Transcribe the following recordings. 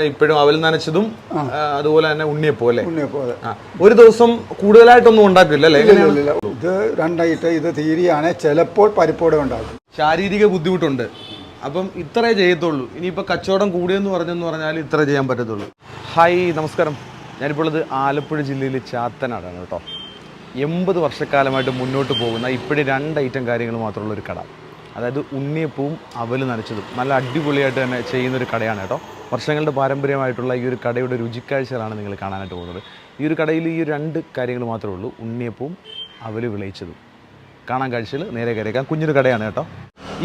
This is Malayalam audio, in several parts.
ഇപ്പോഴും അവൽ നനച്ചതും അതുപോലെ തന്നെ ഉണ്ണിയപ്പോ അല്ലേ? ഉണ്ണിയപ്പോ അതെ. ഒരു ദിവസം കൂടുതലായിട്ടൊന്നും ഉണ്ടാക്കില്ല അല്ലേ? ഇത് രണ്ടായിട്ട് ഇത് തീരിയാണ് ചിലപ്പോൾ പരിപ്പോടെ ഉണ്ടാക്കും. ശാരീരിക ബുദ്ധിമുട്ടുണ്ട്. അപ്പം ഇത്രേ ചെയ്യത്തുള്ളൂ. ഇനിയിപ്പോൾ കച്ചവടം കൂടിയെന്ന് പറഞ്ഞെന്ന് പറഞ്ഞാൽ ഇത്ര ചെയ്യാൻ പറ്റത്തുള്ളൂ. ഹായ് നമസ്കാരം. ഞാനിപ്പോൾ ഉള്ളത് ആലപ്പുഴ ജില്ലയിലെ ചാത്തനാടാണ് കേട്ടോ. എൺപത് വർഷക്കാലമായിട്ട് മുന്നോട്ട് പോകുന്ന ഇപ്പോഴും രണ്ട് ഐറ്റം കാര്യങ്ങൾ മാത്രമുള്ള ഒരു കട. അതായത് ഉണ്ണിയപ്പവും അവൽ നനച്ചതും. നല്ല അടിപൊളിയായിട്ട് തന്നെ ചെയ്യുന്നൊരു കടയാണ് കേട്ടോ. വർഷങ്ങളുടെ പാരമ്പര്യമായിട്ടുള്ള ഈ ഒരു കടയുടെ രുചിക്കാഴ്ചകളാണ് നിങ്ങൾ കാണാനായിട്ട് പോകുന്നത്. ഈ ഒരു കടയിൽ ഈ രണ്ട് കാര്യങ്ങൾ മാത്രമേ ഉള്ളൂ. ഉണ്ണിയപ്പവും അവൽ വിളയിച്ചതും. കാണാൻ കാഴ്ചയിൽ നേരെ കയറിയേക്കാം കുഞ്ഞൊരു കടയാണ് കേട്ടോ.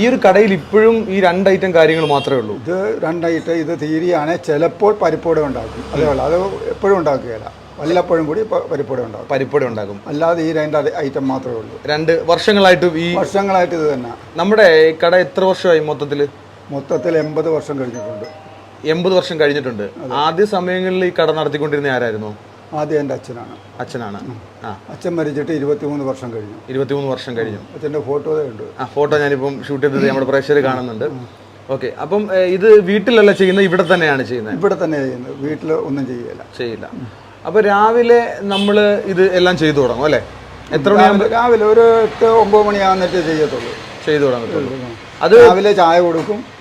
ഈ ഒരു കടയിൽ ഇപ്പോഴും ഈ രണ്ട് ഐറ്റം കാര്യങ്ങൾ മാത്രമേ ഉള്ളൂ. ഇത് രണ്ടൈറ്റം ഇത് തീരിയാണ്. ചിലപ്പോൾ പരിപ്പോടെ ഉണ്ടാക്കും. അതേപോലെ അത് എപ്പോഴും ഉണ്ടാക്കുകയില്ല. വല്ലപ്പോഴും കൂടി പരിപ്പോടെ ഉണ്ടാക്കും. ഉണ്ടാകും ഉണ്ടാക്കും. അല്ലാതെ ഈ രണ്ട് ഐറ്റം മാത്രമേ ഉള്ളൂ. രണ്ട് വർഷങ്ങളായിട്ട് ഈ വർഷങ്ങളായിട്ട് ഇത് തന്നെ. നമ്മുടെ ഈ കട എത്ര വർഷമായി മൊത്തത്തിൽ മൊത്തത്തിൽ എൺപത് വർഷം കഴിഞ്ഞിട്ടുണ്ട്. എൺപത് വർഷം കഴിഞ്ഞിട്ടുണ്ട്. ആദ്യ സമയങ്ങളിൽ ഈ കട നടത്തിക്കൊണ്ടിരുന്ന ആരായിരുന്നു? ആദ്യം എന്റെ അച്ഛനാണ്. അച്ഛനാണ്. അച്ഛൻ മരിച്ചിട്ട് ഇരുപത്തിമൂന്ന് വർഷം കഴിഞ്ഞു. ഇരുപത്തിമൂന്ന് വർഷം കഴിഞ്ഞു. അച്ഛന്റെ ഫോട്ടോ ഉണ്ട്. ആ ഫോട്ടോ ഞാനിപ്പം ഷൂട്ട് ചെയ്തത് നമ്മുടെ പ്രേക്ഷകർ കാണുന്നുണ്ട്. ഓക്കെ അപ്പം ഇത് വീട്ടിലല്ല ചെയ്യുന്നത് ഇവിടെ തന്നെയാണ് ചെയ്യുന്നത്? ഇവിടെ തന്നെ ചെയ്യുന്നത്. വീട്ടിൽ ഒന്നും ചെയ്യില്ല ചെയ്യില്ല. അപ്പോൾ രാവിലെ നമ്മൾ ഇത് എല്ലാം ചെയ്തു തുടങ്ങും അല്ലേ? എത്ര മണിയാകുമ്പോൾ രാവിലെ ഒരു എട്ട് ഒമ്പത് മണിയാകുന്നിട്ട് ചെയ്യത്തുള്ളൂ. ചെയ്തു തുടങ്ങത്തുള്ളൂ. അത് രാവിലെ ചായ കൊടുക്കും.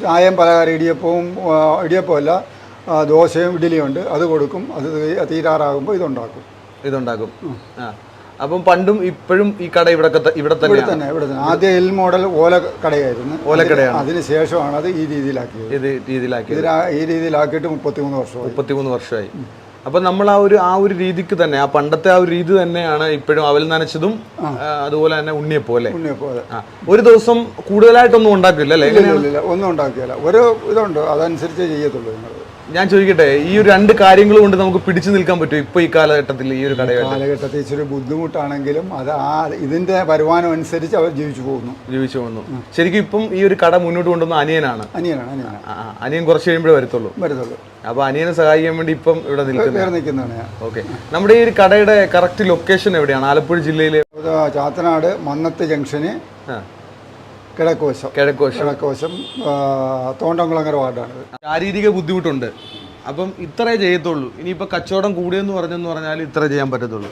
ചായയും പലഹാരം ഇടിയപ്പവും ഇടിയപ്പമല്ല ദോശയും ഇഡ്ഡലിയും ഉണ്ട്. അത് കൊടുക്കും. അത് തീരാറാകുമ്പോൾ ഇതുണ്ടാക്കും. ഇതുണ്ടാക്കും. ആ. അപ്പം പണ്ടും ഇപ്പോഴും ഈ കട ഇവിടെ ഇവിടെ ഇവിടെ തന്നെ ഇവിടെ തന്നെ. ആദ്യം എൽ മോഡൽ ഓല കടയായിരുന്നു. ഓലക്കടയാണ്. അതിന് ശേഷമാണ് അത് ഈ രീതിയിലാക്കിയത്. ഇത് രീതിയിലാക്കിയത്. ഈ രീതിയിലാക്കിയിട്ട് മുപ്പത്തിമൂന്ന് വർഷമായി. മുപ്പത്തിമൂന്ന് വർഷമായി. അപ്പൊ നമ്മൾ ആ ഒരു ആ ഒരു രീതിക്ക് തന്നെ ആ പണ്ടത്തെ ആ ഒരു രീതി തന്നെയാണ് ഇപ്പോഴും അവൽ നനച്ചതും അതുപോലെ തന്നെ ഉണ്ണിയപ്പോ അല്ലേ ഉണ്ണിയപ്പോൾ ഒരു ദിവസം കൂടുതലായിട്ടൊന്നും ഉണ്ടാക്കില്ല അല്ലേ? ഒന്നും ഉണ്ടാക്കിയല്ല ഒരു ഇതുണ്ട് അതനുസരിച്ച് ചെയ്യത്തുള്ളൂ നിങ്ങൾ. ഞാൻ ചോദിക്കട്ടെ ഈ ഒരു രണ്ട് കാര്യങ്ങൾ കൊണ്ട് നമുക്ക് പിടിച്ചു നിൽക്കാൻ പറ്റും ഇപ്പൊ ഈ കാലഘട്ടത്തിൽ ഈ ഒരു കാലഘട്ടത്തിൽ ഇച്ചിരി ബുദ്ധിമുട്ടാണെങ്കിലും അത് ആ ഇതിന്റെ വരുമാനം അനുസരിച്ച് അവർ ജീവിച്ചു പോകുന്നു. ജീവിച്ചു പോകുന്നു. ശരിക്കും ഇപ്പം ഈ ഒരു കട മുന്നോട്ട് കൊണ്ടുവന്ന അനിയനാണ്. അനിയനാണ് അനിയൻ കുറച്ച് കഴിയുമ്പോഴേ വരത്തുള്ളൂ. വരത്തുള്ളൂ. അപ്പൊ അനിയനെ സഹായിക്കാൻ വേണ്ടി ഇപ്പം ഇവിടെ നിൽക്കുന്നതാണ് ഓക്കെ. നമ്മുടെ ഈ ഒരു കടയുടെ കറക്റ്റ് ലൊക്കേഷൻ എവിടെയാണ്? ആലപ്പുഴ ജില്ലയിലെ ചാത്തനാട് മന്നത്ത് ജംഗ്ഷന് കിഴക്കോശം. കിഴക്കോശം. കിഴക്കുവശം ആ, തോണ്ടംകുളങ്ങര വാർഡാണ് ശാരീരിക ബുദ്ധിമുട്ടുണ്ട്. അപ്പം ഇത്രേ ചെയ്യത്തുള്ളൂ. ഇനിയിപ്പോൾ കച്ചവടം കൂടിയെന്ന് പറഞ്ഞെന്ന് പറഞ്ഞാൽ ഇത്ര ചെയ്യാൻ പറ്റത്തുള്ളൂ.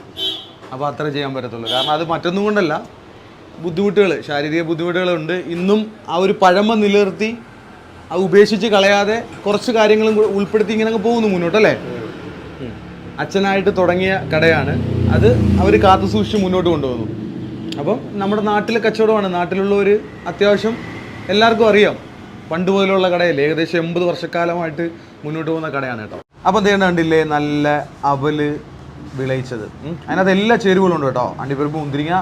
അപ്പോൾ അത്ര ചെയ്യാൻ പറ്റത്തുള്ളൂ. കാരണം അത് മറ്റൊന്നും കൊണ്ടല്ല. ബുദ്ധിമുട്ടുകൾ ശാരീരിക ബുദ്ധിമുട്ടുകളുണ്ട് ഇന്നും ആ ഒരു പഴമ നിലനിർത്തി അത് ഉപേക്ഷിച്ച് കളയാതെ കുറച്ച് കാര്യങ്ങളും കൂടെ ഉൾപ്പെടുത്തി ഇങ്ങനെ അങ്ങ് പോകുന്നു മുന്നോട്ടല്ലേ. അച്ഛനായിട്ട് തുടങ്ങിയ കടയാണ്. അത് അവർ കാത്തു സൂക്ഷിച്ച് മുന്നോട്ട് കൊണ്ടുപോകുന്നു. അപ്പം നമ്മുടെ നാട്ടിലെ കച്ചവടമാണ്. ഒരു അത്യാവശ്യം എല്ലാവർക്കും അറിയാം. പണ്ട് മുതലുള്ള കടയല്ലേ. ഏകദേശം എൺപത് വർഷക്കാലമായിട്ട് മുന്നോട്ട് പോകുന്ന കടയാണ് കേട്ടോ. അപ്പം എന്ത് കണ്ടില്ലേ നല്ല അവൽ വിളയിച്ചത്. അതിനകത്ത് എല്ലാ ചേരുവകളും ഉണ്ട് കേട്ടോ. അണ്ടിപ്പരിപ്പ് മുന്തിരിങ്ങ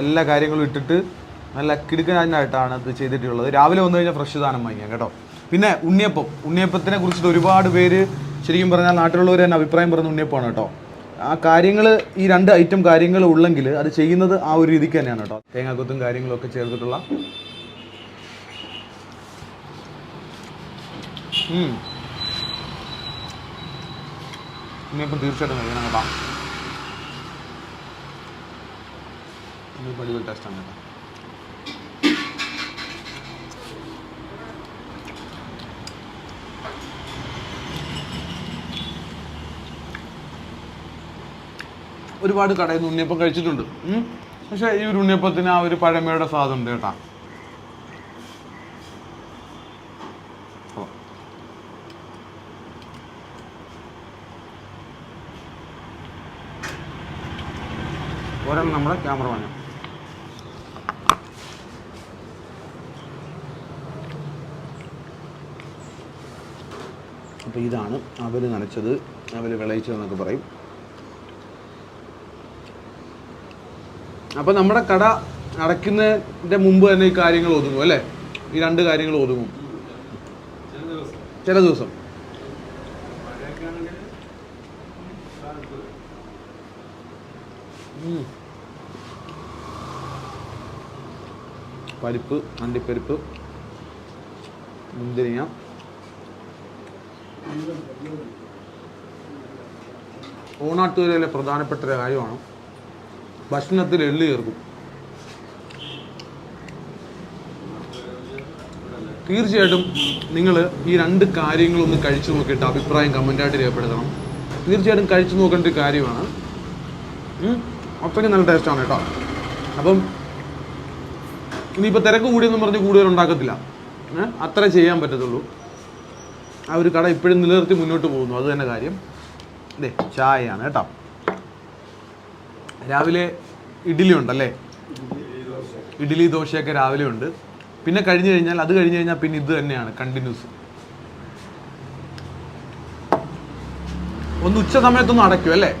എല്ലാ കാര്യങ്ങളും ഇട്ടിട്ട് നല്ല കിടുക്കനായിട്ടാണ് ഇത് ചെയ്തിട്ടുള്ളത്. രാവിലെ വന്നു കഴിഞ്ഞാൽ ഫ്രഷ് സാധനം വാങ്ങിക്കാം കേട്ടോ. പിന്നെ ഉണ്ണിയപ്പം. ഉണ്ണിയപ്പത്തിനെ കുറിച്ചിട്ട് ഒരുപാട് പേര് ശരിക്കും പറഞ്ഞാൽ നാട്ടിലുള്ളവർ തന്നെ അഭിപ്രായം പറയുന്ന ഉണ്ണിയപ്പമാണ് കേട്ടോ. ആ കാര്യങ്ങൾ ഈ രണ്ട് ഐറ്റം കാര്യങ്ങൾ ഉള്ളെങ്കിൽ അത് ചെയ്യുന്നത് ആ ഒരു രീതിക്ക് തന്നെയാണ് കേട്ടോ തേങ്ങാക്കൊത്തും കാര്യങ്ങളൊക്കെ ചേർത്തിട്ടുള്ള. ഇനിയിപ്പം തീർച്ചയായിട്ടും കഴിക്കണം കേട്ടോ. ഉണ്ണിയപ്പം അടിപൊളി കേട്ടോ. ഒരുപാട് കടയിൽ നിന്ന് ഉണ്ണിയപ്പം കഴിച്ചിട്ടുണ്ട്. പക്ഷെ ഈ ഒരു ഉണ്ണിയപ്പത്തിന് ആ ഒരു പഴമയുടെ സ്വാദുണ്ട് കേട്ടാ. ഓ. ഒരെണ്ണം നമ്മുടെ ക്യാമറ വാങ്ങാം അപ്പോൾ ഇതാണ് അവർ നനച്ചത്. അവർ വിളയിച്ചതെന്നൊക്കെ പറയും. അപ്പൊ നമ്മുടെ കട അടയ്ക്കുന്നതിന്റെ മുമ്പ് തന്നെ ഈ കാര്യങ്ങൾ ഒതുങ്ങും അല്ലേ? ഈ രണ്ട് കാര്യങ്ങൾ ഒതുങ്ങും. ചില ദിവസം. പരിപ്പ് അണ്ടിപ്പരിപ്പ് മുന്തിരിങ്ങ. ഓണാട്ടുകരയിലെ പ്രധാനപ്പെട്ട ഒരു കാര്യമാണ് ഭക്ഷണത്തിൽ എള്ളി ചേർക്കും. തീർച്ചയായിട്ടും നിങ്ങൾ ഈ രണ്ട് കാര്യങ്ങളൊന്ന് കഴിച്ചു നോക്കിയിട്ട് അഭിപ്രായം കമന്റായിട്ട് രേഖപ്പെടുത്തണം. തീർച്ചയായിട്ടും കഴിച്ചു നോക്കേണ്ട ഒരു കാര്യമാണ്. അത്രയ്ക്ക് നല്ല ടേസ്റ്റാണ് കേട്ടോ. അപ്പം ഇനിയിപ്പോൾ തിരക്ക് കൂടിയെന്ന് പറഞ്ഞ് കൂടുതൽ ഉണ്ടാക്കത്തില്ല? അത്ര ചെയ്യാൻ പറ്റത്തുള്ളൂ. ആ ഒരു കട ഇപ്പോഴും നിലനിർത്തി മുന്നോട്ട് പോകുന്നു. അത് തന്നെ കാര്യം. അതെ ചായയാണ് കേട്ടോ. രാവിലെ ഇഡ്ഡലി ഉണ്ടല്ലേ? ഇഡ്ഡലി ദോശയൊക്കെ രാവിലെ ഉണ്ട്. പിന്നെ കഴിഞ്ഞു കഴിഞ്ഞാൽ അത് കഴിഞ്ഞു കഴിഞ്ഞാൽ പിന്നെ ഇത് തന്നെയാണ് കണ്ടിന്യൂസ് ഒന്ന് ഉച്ച സമയത്തൊന്നും അടയ്ക്കും അല്ലേ?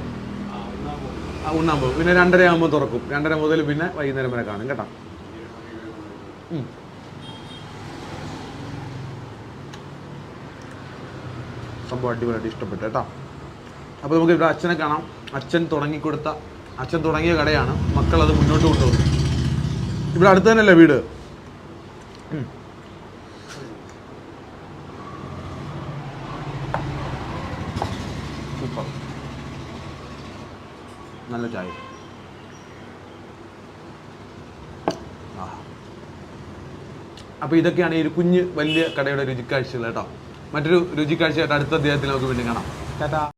ഉണ്ണാൻ പോകും. പിന്നെ രണ്ടര ആകുമ്പോൾ തുറക്കും. രണ്ടര മുതൽ പിന്നെ വൈകുന്നേരം വരെ കാണും കേട്ടോ. സംഭവം അടിപൊളിയായിട്ട് ഇഷ്ടപ്പെട്ടു കേട്ടോ? അപ്പോൾ നമുക്ക് ഇവിടെ അച്ഛനെ കാണാം. അച്ഛൻ തുടങ്ങിക്കൊടുത്ത അച്ഛൻ തുടങ്ങിയ കടയാണ്. മക്കൾ അത് മുന്നോട്ട് കൊണ്ടുപോകുന്നു ഇവിടെ അടുത്ത് തന്നെയല്ലേ വീട്? സൂപ്പർ. നല്ല ചായ. അപ്പോൾ ഇതൊക്കെയാണ് ഈ ഒരു കുഞ്ഞ് വലിയ കടയുടെ രുചിക്കാഴ്ചകൾ കേട്ടോ. മറ്റൊരു രുചിക്കാഴ്ചയായിട്ട് അടുത്ത അധ്യായത്തിൽ നമുക്ക് വീണ്ടും കാണാം. ടാറ്റാ.